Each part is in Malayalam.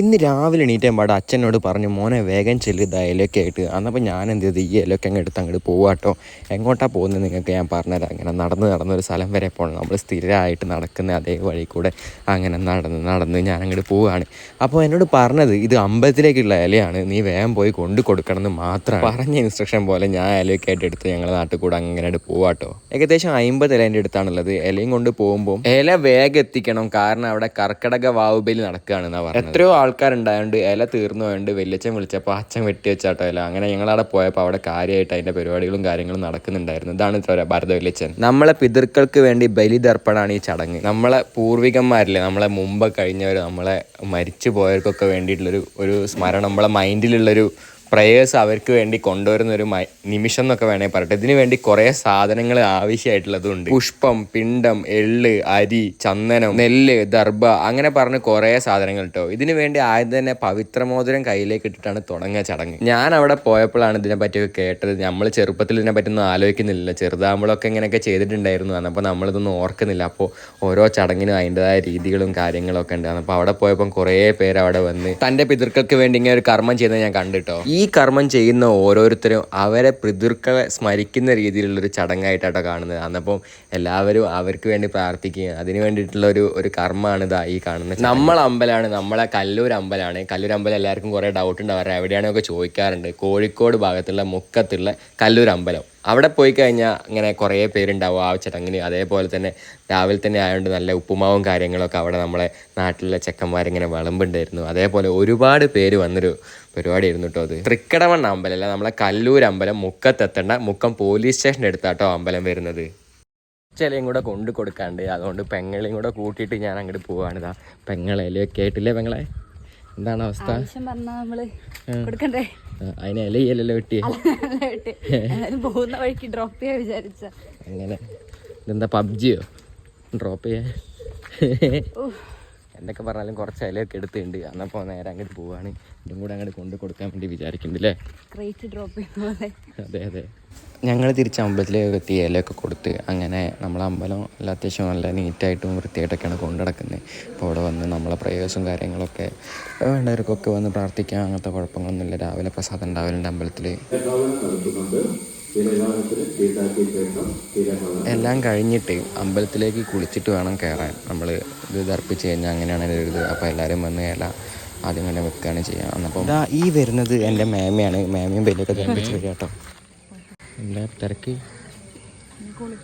ഇന്ന് രാവിലെ എണീറ്റാൻ പാടെ അച്ഛനോട് പറഞ്ഞു മോനെ വേഗം ചെല്ല് ഇതാ ഇലയൊക്കെ ആയിട്ട്. അന്നപ്പോൾ ഞാൻ എന്ത് ചെയ്തു ഈ ഇലയൊക്കെ അങ്ങ് എടുത്ത് അങ്ങോട്ട് പോവാട്ടോ എങ്ങോട്ടാണ് പോകുന്നത് നിങ്ങൾക്ക് ഞാൻ പറഞ്ഞുതരാം. അങ്ങനെ നടന്ന് നടന്നൊരു സ്ഥലം വരെ പോകണം നമ്മൾ സ്ഥിരമായിട്ട് നടക്കുന്ന അതേ വഴി കൂടെ അങ്ങനെ നടന്ന് നടന്ന് ഞാൻ അങ്ങോട്ട് പോവുകയാണ് അപ്പോൾ എന്നോട് പറഞ്ഞത് ഇത് അമ്പലത്തിലേക്കുള്ള ഇലയാണ് നീ വേഗം പോയി കൊണ്ട് കൊടുക്കണം എന്ന് മാത്രം പറഞ്ഞ ഇൻസ്ട്രക്ഷൻ പോലെ ഞാൻ ഇലയൊക്കെ ആയിട്ട് എടുത്ത് ഞങ്ങളുടെ നാട്ടിൽ കൂടെ അങ്ങനെ പോവാട്ടോ ഏകദേശം അമ്പത് ഇലേന്റെ അടുത്താണുള്ളത്. ഇലയും കൊണ്ട് പോകുമ്പോൾ ഇല വേഗം എത്തിക്കണം. കാരണം അവിടെ കർക്കിടക വാവുബലി നടക്കുകയാണെന്നാണ് പറഞ്ഞത്. എത്രയോ ആൾക്കാരുണ്ടായതുകൊണ്ട് ഇല തീർന്നു പോയതുകൊണ്ട് വലിയച്ഛൻ വിളിച്ചപ്പോൾ അച്ഛൻ വെട്ടി വെച്ചാട്ടോ ഇല. അങ്ങനെ ഞങ്ങളവിടെ പോയപ്പോൾ അവിടെ കാര്യമായിട്ട് അതിന്റെ പരിപാടികളും കാര്യങ്ങളും നടക്കുന്നുണ്ടായിരുന്നു. ഇതാണ് ഭരത വലിയച്ഛൻ. നമ്മളെ പിതൃക്കൾക്ക് വേണ്ടി ബലിതർപ്പണമാണ് ഈ ചടങ്ങ്. നമ്മളെ പൂർവികന്മാരില്ലേ നമ്മളെ മുമ്പ് കഴിഞ്ഞവർ നമ്മളെ മരിച്ചു പോയവർക്കൊക്കെ വേണ്ടിയിട്ടുള്ളൊരു ഒരു സ്മരണം നമ്മളെ മൈൻഡിലുള്ളൊരു പ്രേയേഴ്സ് അവർക്ക് വേണ്ടി കൊണ്ടുവരുന്ന ഒരു നിമിഷം എന്നൊക്കെ വേണേൽ പറയട്ടെ. ഇതിനു വേണ്ടി കുറേ സാധനങ്ങൾ ആവശ്യമായിട്ടുള്ളതുണ്ട്. പുഷ്പം പിണ്ടം എള്ള് അരി ചന്ദനം നെല്ല് ദർഭ അങ്ങനെ പറഞ്ഞ് കുറേ സാധനങ്ങൾ കേട്ടോ ഇതിനു വേണ്ടി ആദ്യം തന്നെ പവിത്രമോതിരം കയ്യിലേക്ക് ഇട്ടിട്ടാണ് തുടങ്ങിയ ചടങ്ങ്. ഞാൻ അവിടെ പോയപ്പോഴാണ് ഇതിനെ പറ്റിയൊക്കെ കേട്ടത്. നമ്മൾ ചെറുപ്പത്തിൽ ഇതിനെ പറ്റി ഒന്നും ആലോചിക്കുന്നില്ല ചെറുതാകുമ്പോഴൊക്കെ ഇങ്ങനെയൊക്കെ ചെയ്തിട്ടുണ്ടായിരുന്നു. അപ്പോൾ നമ്മളിതൊന്നും ഓർക്കുന്നില്ല. അപ്പോൾ ഓരോ ചടങ്ങിനും അതിന്റെതായ രീതികളും കാര്യങ്ങളൊക്കെ ഉണ്ട്. അപ്പോൾ അവിടെ പോയപ്പോൾ കുറേ പേര് അവിടെ വന്ന് തന്റെ പിതൃക്കൾക്ക് വേണ്ടി ഇങ്ങനെ ഒരു കർമ്മം ചെയ്യുന്നത് ഞാൻ കണ്ടിട്ടോ. ഈ കർമ്മം ചെയ്യുന്ന ഓരോരുത്തരും അവരെ പിതൃക്കളെ സ്മരിക്കുന്ന രീതിയിലുള്ളൊരു ചടങ്ങായിട്ടാണ് കാണുന്നത്. അന്നപ്പം എല്ലാവരും അവർക്ക് വേണ്ടി പ്രാർത്ഥിക്കുക അതിന് വേണ്ടിയിട്ടുള്ള ഒരു ഒരു കർമ്മമാണ് ഇതാ ഈ കാണുന്നത് നമ്മൾ അമ്പലമാണ് നമ്മളെ കല്ലൂർ അമ്പലമാണ് കല്ലൂർ അമ്പലം എല്ലാവർക്കും കുറേ ഡൗട്ട് ഉണ്ട്. ഉണ്ടാവാറ് എവിടെയാണൊക്കെ ചോദിക്കാറുണ്ട്. കോഴിക്കോട് ഭാഗത്തുള്ള മുക്കത്തുള്ള കല്ലൂർ അമ്പലം. അവിടെ പോയി കഴിഞ്ഞാൽ ഇങ്ങനെ കുറേ പേരുണ്ടാവും. ആ ചടങ്ങിന് അതേപോലെ തന്നെ രാവിലെ തന്നെ ആയതുകൊണ്ട് നല്ല ഉപ്പുമാവും കാര്യങ്ങളൊക്കെ അവിടെ നമ്മളെ നാട്ടിലെ ചെക്കന്മാരിങ്ങനെ വിളമ്പുണ്ടായിരുന്നു. അതേപോലെ ഒരുപാട് പേര് വന്നൊരു പരിപാടിയായിരുന്നു കേട്ടോ അത്. തൃക്കടമണ്ണ അമ്പലമല്ല നമ്മളെ കല്ലൂർ അമ്പലം മുക്കത്തെത്തേണ്ട മുക്കം പോലീസ് സ്റ്റേഷന്റെ അടുത്താട്ടോ അമ്പലം വരുന്നത്. ചിലയും കൂടെ കൊണ്ട് കൊടുക്കാണ്ട് അതുകൊണ്ട് പെങ്ങളെയും കൂടെ കൂട്ടിയിട്ട് ഞാൻ അങ്ങോട്ട് പോവാണിതാ ഇതാ കേട്ടില്ലേ പെങ്ങളെ? എന്താണ് അവസ്ഥ? അതിന് വിട്ട്. പോകുന്ന വഴിക്ക് ഡ്രോപ്പ് ചെയ്യാൻ വിചാരിച്ച അങ്ങനെ. ഇതെന്താ പബ്ജിയോ? ഡ്രോപ്പ് ചെയ്യാൻ? എന്തൊക്കെ പറഞ്ഞാലും കുറച്ച് അലയൊക്കെ എടുത്തിട്ടുണ്ട് അന്നപ്പോൾ നേരെ അങ്ങോട്ട് പോവാണ്. ഇതും കൂടെ അങ്ങോട്ട് കൊണ്ട് കൊടുക്കാൻ വേണ്ടി വിചാരിക്കുന്നുണ്ട് അല്ലേ ക്രേറ്റ് ഡ്രോപ്പ് അതെ അതെ. ഞങ്ങൾ തിരിച്ച് അമ്പലത്തിലേക്ക് എത്തി ഇലയൊക്കെ കൊടുത്ത് അങ്ങനെ നമ്മളെ അമ്പലം എല്ലാം അത്യാവശ്യം നല്ല നീറ്റായിട്ടും വൃത്തിയായിട്ടൊക്കെയാണ് കൊണ്ടു നടക്കുന്നത് അപ്പോൾ അവിടെ വന്ന് നമ്മളെ പ്രേയേഴ്സും കാര്യങ്ങളൊക്കെ വേണ്ടവർക്കൊക്കെ വന്ന് പ്രാർത്ഥിക്കാം. അങ്ങനത്തെ കുഴപ്പങ്ങളൊന്നുമില്ല. രാവിലെ പ്രസാദം ഉണ്ടാവലുണ്ട് അമ്പലത്തിൽ എല്ലാം കഴിഞ്ഞിട്ട് അമ്പലത്തിലേക്ക് കുളിച്ചിട്ട് വേണം കയറാൻ. നമ്മൾ ഇത് ദർപ്പിച്ച് കഴിഞ്ഞാൽ അങ്ങനെയാണ് എഴുതുന്നത് ഇത്. അപ്പോൾ എല്ലാവരും വന്ന് ഇല ആദ്യം തന്നെ വെക്കുകയാണ് ചെയ്യുക അന്നപ്പം ഇതാ ഈ വരുന്നത് എന്റെ മേമയാണ്. മേമയും വലിയൊക്കെ ദർപ്പിച്ച് വരിക കേട്ടോ. എന്താ തിരക്ക്?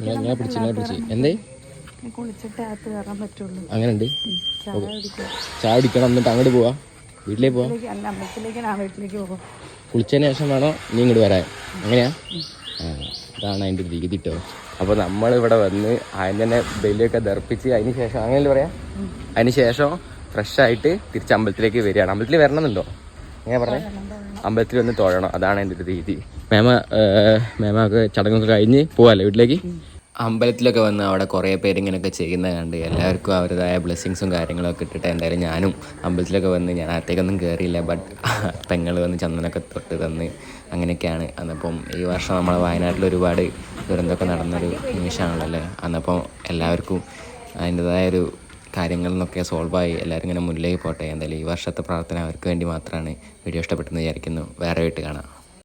ഞാൻ ഞാൻ പിടിച്ച് ഞാൻ പിടിച്ച്. എന്തേ? അങ്ങനെ ഉണ്ട് ചായ കുടിക്കാം. കുടിക്കണം. എന്നിട്ട് അങ്ങോട്ട് പോവാ. വീട്ടിലേക്ക് പോവാ. കുളിച്ചതിന് ശേഷം വേണോ നീ ഇങ്ങോട്ട് വരാൻ. എങ്ങനെയാ? ആ അതാണ് അതിന്റെ രീതി കേട്ടോ അപ്പോൾ നമ്മളിവിടെ വന്ന് ആദ്യം തന്നെ ബലിയൊക്കെ ദർപ്പിച്ച് അതിന് ശേഷം അങ്ങനെയല്ലേ പറയാം? അതിന് ശേഷം ഫ്രഷായിട്ട് തിരിച്ച് അമ്പലത്തിലേക്ക് വരികയാണ്. അമ്പലത്തിൽ വരണമെന്നുണ്ടോ? എങ്ങനെ പറഞ്ഞേ? അമ്പലത്തിൽ വന്ന് തൊഴണം. അതാണ് എന്റെ ഒരു രീതി. മേമ മേമ ചടങ്ങൊക്കെ കഴിഞ്ഞ് പോവാല്ലേ വീട്ടിലേക്ക്? അമ്പലത്തിലൊക്കെ വന്ന് അവിടെ കുറേ പേര് ഇങ്ങനെയൊക്കെ ചെയ്യുന്ന കണ്ട് എല്ലാവർക്കും അവരുടേതായ ബ്ലെസ്സിങ്സും കാര്യങ്ങളൊക്കെ ഇട്ടിട്ട് എന്തായാലും ഞാനും അമ്പലത്തിലൊക്കെ വന്ന് ഞാൻ അകത്തേക്കൊന്നും കയറിയില്ല ബട്ട് പെങ്ങൾ വന്ന് ചന്ദനൊക്കെ തൊട്ട് തന്ന് അങ്ങനെയൊക്കെയാണ്. അന്നപ്പം ഈ വർഷം നമ്മളെ വയനാട്ടിൽ ഒരുപാട് ദുരന്തമൊക്കെ നടന്നൊരു നിമിഷമാണല്ലോ. അല്ലേ അന്നപ്പം എല്ലാവർക്കും അതിന്റെതായ ഒരു കാര്യങ്ങളിൽ നിന്നൊക്കെ സോൾവായി എല്ലാവരും ഇങ്ങനെ മുന്നിലേക്ക് പോട്ടെ. എന്തായാലും ഈ വർഷത്തെ പ്രാർത്ഥന അവർക്ക് വേണ്ടി മാത്രമാണ്. വീഡിയോ ഇഷ്ടപ്പെട്ടെന്ന് വിചാരിക്കുന്നു. വേറെ വീട്ട് കാണാം.